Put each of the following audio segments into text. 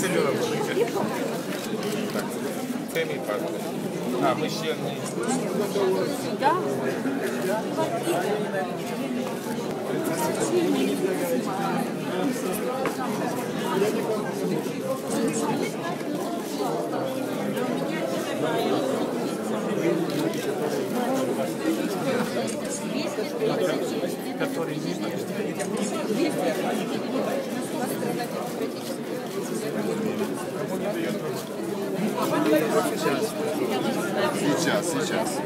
Семенов. Так, Цемий паспорт. А, ми ще не... Сейчас, сейчас.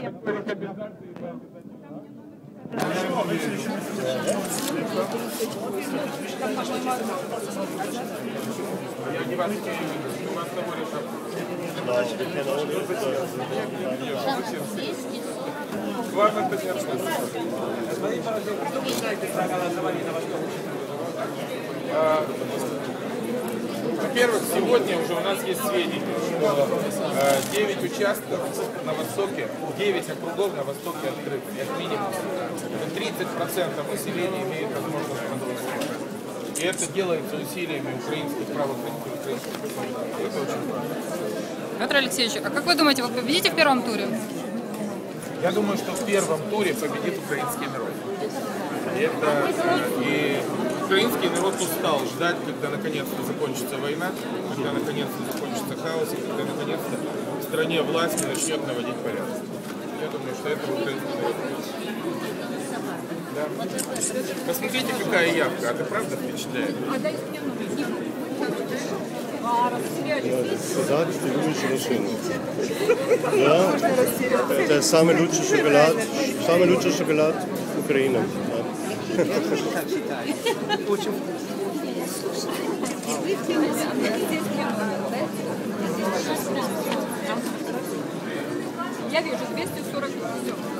Я не вас не у вас того Главное, конечно. А, Во-первых, сегодня уже у нас есть сведения, что э, 9 участков на Востоке, 9 округов на Востоке открыты, как минимум. Это 30% населения имеет возможность проголосовать. И это делается усилиями украинских правоохранительных украинских. Это очень важно. Петр Алексеевич, а как вы думаете, вы победите в первом туре? Я думаю, что в первом туре победит украинский народ. И Это, и украинский народ устал ждать, когда наконец-то закончится война, когда наконец-то закончится хаос, и когда наконец-то в стране власть начнет наводить порядок. Я думаю, что это украинский народ. Да. Посмотрите, какая явка. Это правда впечатляет? Сказать, die лучшая машина. Ja, это самый лучший шоколад, самый лучший шоколад Украины. Я вижу 240 идет.